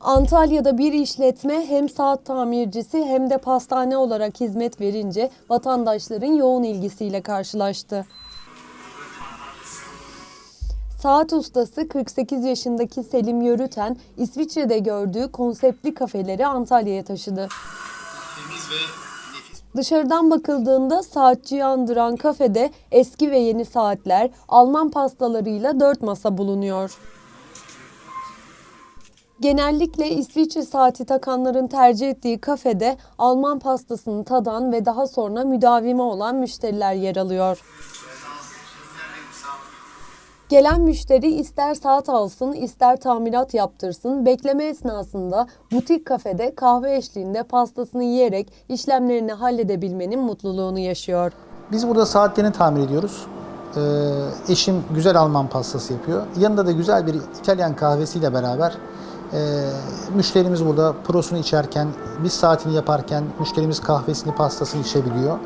Antalya'da bir işletme hem saat tamircisi hem de pastane olarak hizmet verince vatandaşların yoğun ilgisiyle karşılaştı. Saat ustası 48 yaşındaki Selim Yörüten, İsviçre'de gördüğü konseptli kafeleri Antalya'ya taşıdı. Dışarıdan bakıldığında saatçiyi andıran kafede eski ve yeni saatler, Alman pastalarıyla dört masa bulunuyor. Genellikle İsviçre saati takanların tercih ettiği kafede Alman pastasını tadan ve daha sonra müdavime olan müşteriler yer alıyor. Gelen müşteri ister saat alsın, ister tamirat yaptırsın, bekleme esnasında butik kafede kahve eşliğinde pastasını yiyerek işlemlerini halledebilmenin mutluluğunu yaşıyor. Biz burada saatlerini tamir ediyoruz. Ee, eşim güzel Alman pastası yapıyor. Yanında da güzel bir İtalyan kahvesiyle beraber e, müşterimiz burada prosunu içerken, biz saatini yaparken müşterimiz kahvesini, pastasını içebiliyor.